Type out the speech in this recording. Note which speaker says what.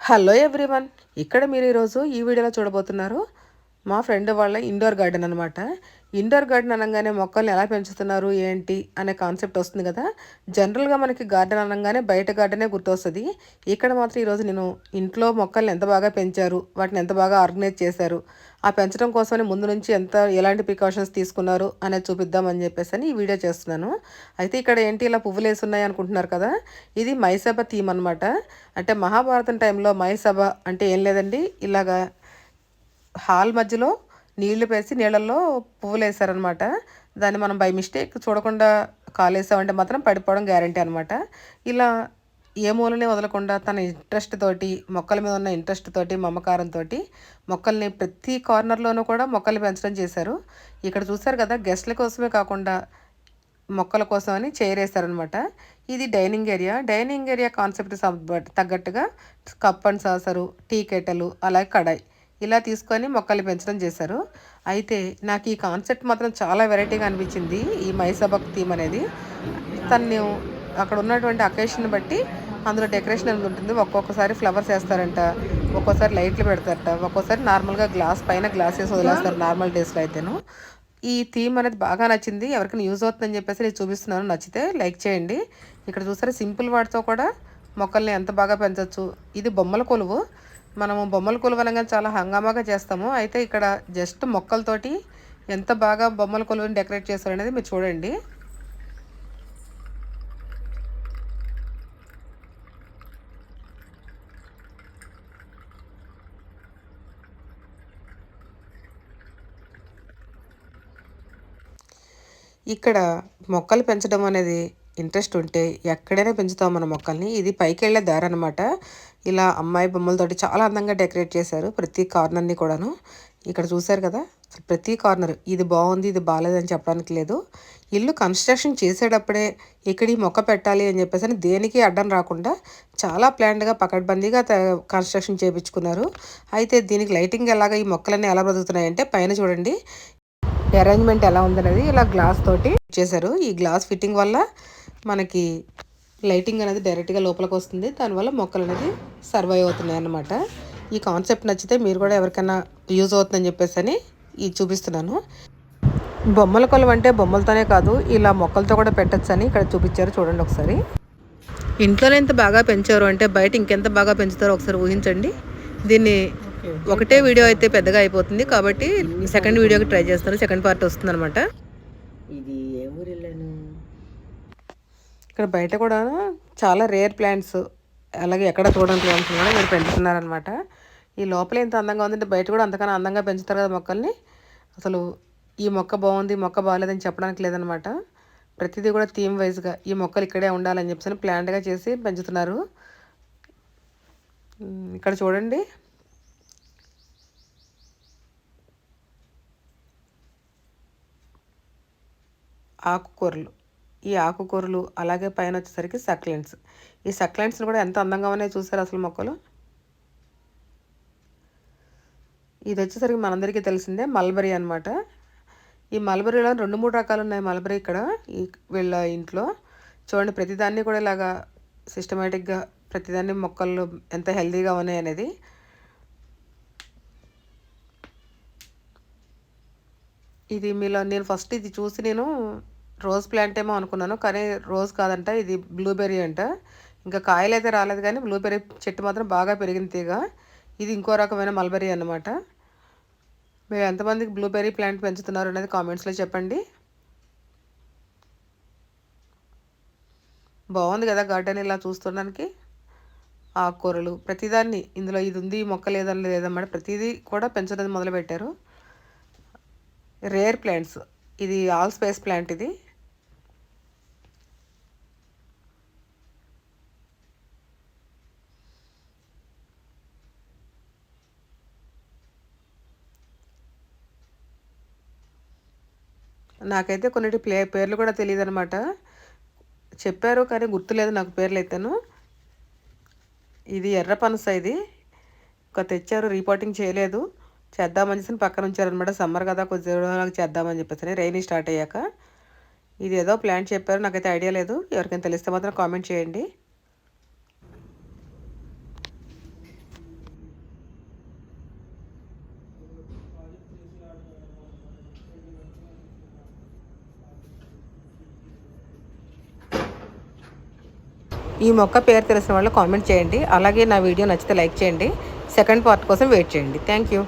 Speaker 1: Hello everyone. ఇక్కడ మీరు ఈరోజు ఈ వీడియోలో చూడబోతున్నారు మా ఫ్రెండ్ వాళ్ళ ఇండోర్ గార్డెన్ అనమాట ఇండోర్ గార్డెన్ అనగానే మొక్కల్ని ఎలా పెంచుతున్నారు ఏంటి అనే కాన్సెప్ట్ వస్తుంది కదా. జనరల్గా మనకి గార్డెన్ అనగానే బయట గార్డెనే గుర్తొస్తుంది. ఇక్కడ మాత్రం ఈరోజు నేను ఇంట్లో మొక్కల్ని ఎంత బాగా పెంచారు వాటిని ఎంత బాగా ఆర్గనైజ్ చేశారు ఆ పెంచడం కోసమని ముందు నుంచి ఎంత ఎలాంటి ప్రికాషన్స్ తీసుకున్నారు అనేది చూపిద్దామని చెప్పేసి అని ఈ వీడియో చేస్తున్నాను. అయితే ఇక్కడ ఏంటి ఇలా పువ్వులు వేసి ఉన్నాయి అనుకుంటున్నారు కదా ఇది మైసభ థీమ్ అనమాట అంటే మహాభారతం టైంలో మైసభ అంటే ఏం లేదండి ఇలాగా హాల్ మధ్యలో నీళ్ళు పేసి నీళ్ళల్లో పువ్వులు వేసారనమాట దాన్ని మనం బై మిస్టేక్ చూడకుండా కాలేసామంటే మాత్రం పడిపోవడం గ్యారంటీ అనమాట ఇలా ఏ మూలనే వదలకుండా తన ఇంట్రెస్ట్ తోటి మొక్కల మీద ఉన్న ఇంట్రెస్ట్ తోటి మమకారంతో మొక్కల్ని ప్రతి కార్నర్లోనూ కూడా మొక్కలు పెంచడం చేశారు. ఇక్కడ చూసారు కదా గెస్ట్ల కోసమే కాకుండా మొక్కల కోసం అని చేరేశారనమాట ఇది dining area. Dining area concept తగ్గట్టుగా cup and saucer tea kettle అలాగే కడాయి. ఇలా తీసుకొని మొక్కలు పెంచడం చేశారు. అయితే నాకు ఈ కాన్సెప్ట్ మాత్రం చాలా వెరైటీగా అనిపించింది. ఈ మైసబాక్ థీమ్ అనేది తను అక్కడ ఉన్నటువంటి అకేషన్ బట్టి అందులో డెకరేషన్ అనేది ఉంటుంది. ఒక్కొక్కసారి ఫ్లవర్స్ వేస్తారంట ఒక్కోసారి లైట్లు పెడతారట ఒక్కోసారి నార్మల్గా గ్లాస్ పైన గ్లాస్ వేసి వదిలేస్తారు నార్మల్ డేస్లో అయితేను. ఈ థీమ్ అనేది బాగా నచ్చింది. ఎవరికైనా యూజ్ అవుతుందని చెప్పేసి నేను చూపిస్తున్నాను. నచ్చితే లైక్ చేయండి. ఇక్కడ చూసారా సింపుల్ వాటితో కూడా మొక్కల్ని ఎంత బాగా పెంచవచ్చు ఇది బొమ్మల కొలువు. మనము బొమ్మలు కొలువనగా చాలా హంగామాగా చేస్తాము. అయితే ఇక్కడ జస్ట్ మొక్కలతోటి ఎంత బాగా బొమ్మల కొలువుని డెకరేట్ చేశారనేది మీరు చూడండి. ఇక్కడ మొక్కలు పెంచడం అనేది ఇంట్రెస్ట్ ఉంటే ఎక్కడైనా పెంచుతాం మన మొక్కల్ని. ఇది పైకి వెళ్ళే దారి అనమాట ఇలా అమ్మాయి బొమ్మలతోటి చాలా అందంగా డెకరేట్ చేశారు ప్రతి కార్నర్ని కూడాను. ఇక్కడ చూశారు కదా ప్రతి కార్నర్ ఇది బాగుంది ఇది బాగాలేదని చెప్పడానికి లేదు. ఇల్లు కన్స్ట్రక్షన్ చేసేటప్పుడే ఇక్కడ ఈ మొక్క పెట్టాలి అని చెప్పేసి అని దేనికి అడ్డం రాకుండా చాలా ప్లాన్డ్గా పకడ్బందీగా కన్స్ట్రక్షన్ చేయించుకున్నారు అయితే దీనికి లైటింగ్ ఎలాగ ఈ మొక్కలన్నీ ఎలా బ్రతుకుతున్నాయంటే పైన చూడండి. అరేంజ్మెంట్ ఎలా ఉందనేది ఇలా గ్లాస్ తోటి చేశారు. ఈ గ్లాస్ ఫిట్టింగ్ వల్ల మనకి లైటింగ్ అనేది డైరెక్ట్గా లోపలికి వస్తుంది. దానివల్ల మొక్కలు అనేది సర్వైవ్ అవుతున్నాయి అన్నమాట. ఈ కాన్సెప్ట్ నచ్చితే మీరు కూడా ఎవరికైనా యూజ్ అవుతుందని చెప్పేసి అని ఇది చూపిస్తున్నాను. బొమ్మల కొలం అంటే బొమ్మలతోనే కాదు ఇలా మొక్కలతో కూడా పెట్టచ్చు అని ఇక్కడ చూపించారు చూడండి ఒకసారి. ఇంట్లోనే ఎంత బాగా పెంచారు అంటే బయట ఇంకెంత బాగా పెంచుతారో ఒకసారి ఊహించండి. దీన్ని ఒకటే వీడియో అయితే పెద్దగా అయిపోతుంది కాబట్టి సెకండ్ వీడియోకి ట్రై చేస్తారు సెకండ్ పార్ట్ వస్తుంది అనమాట
Speaker 2: ఇది
Speaker 1: ఇక్కడ బయట కూడా చాలా రేర్ ప్లాంట్స్ అలాగే ఎక్కడ చూడని ప్లాంట్స్ కూడా మీరు పెంచుతున్నారనమాట ఈ లోపల ఎంత అందంగా ఉందంటే బయట కూడా అంతకన్నా అందంగా పెంచుతారు కదా మొక్కల్ని. అసలు ఈ మొక్క బాగుంది మొక్క బాగాలేదని చెప్పడానికి లేదనమాట ప్రతిదీ కూడా థీమ్ వైజ్గా ఈ మొక్కలు ఇక్కడే ఉండాలని చెప్పేసి ప్లాంట్గా చేసి పెంచుతున్నారు. ఇక్కడ చూడండి. ఆకుకూరలు. ఈ ఆకుకూరలు అలాగే పైన వచ్చేసరికి సక్లెంట్స్ ఈ సక్లెంట్స్ని కూడా ఎంత అందంగా ఉన్నాయి చూసారు అసలు మొక్కలు? ఇది వచ్చేసరికి మనందరికీ తెలిసిందే మల్బరీ అనమాట ఈ మల్బరీలో రెండు మూడు రకాలు ఉన్నాయి మల్బరీ ఇక్కడ. ఈ వీళ్ళ ఇంట్లో చూడండి ప్రతిదాన్ని కూడా ఇలాగా సిస్టమేటిక్గా ప్రతిదాన్ని మొక్కలు ఎంత హెల్తీగా ఉన్నాయి అనేది. ఇది మీలో నేను ఫస్ట్ ఇది చూసి నేను రోజ్ ప్లాంట్ ఏమో అనుకున్నాను కానీ రోజ్ కాదంట ఇది బ్లూబెర్రీ అంట. ఇంకా కాయలు అయితే రాలేదు కానీ బ్లూబెర్రీ చెట్టు మాత్రం బాగా పెరిగింది తీగ. ఇది ఇంకో రకమైన మల్బెర్రీ అనమాట మీరు ఎంతమందికి బ్లూబెర్రీ ప్లాంట్ పెంచుతున్నారు అనేది కామెంట్స్లో చెప్పండి. బాగుంది కదా గార్డెన్ ఇలా చూస్తుండడానికి ఆకుకూరలు ప్రతిదాన్ని ఇందులో ఇది ఉంది మొక్క లేదని లేదన్నమాట ప్రతిదీ కూడా పెంచడం మొదలుపెట్టారు. రేర్ ప్లాంట్స్ ఇది ఆల్ స్పేస్ ప్లాంట్ ఇది. నాకైతే కొన్నిటి ప్లే పేర్లు కూడా తెలియదు అనమాట చెప్పారు కానీ గుర్తులేదు నాకు పేర్లు అయితేను. ఇది ఎర్ర పనస ఇది. ఒక తెచ్చారు రిపోర్టింగ్ చేయలేదు. చేద్దామని చెప్పి పక్కన ఉంచారనమాట సమ్మర్ కదా కొద్ది రోజులకు చేద్దామని చెప్పేసి రైనీ స్టార్ట్ అయ్యాక. ఇది ఏదో ప్లాన్ చెప్పారు నాకైతే ఐడియా లేదు. ఎవరికైనా తెలిస్తే మాత్రం కామెంట్ చేయండి. ఈ మొక్క పేరు తెలిసిన వాళ్ళు కామెంట్ చేయండి. అలాగే నా వీడియో నచ్చితే లైక్ చేయండి. సెకండ్ పార్ట్ కోసం వెయిట్ చేయండి. Thank you.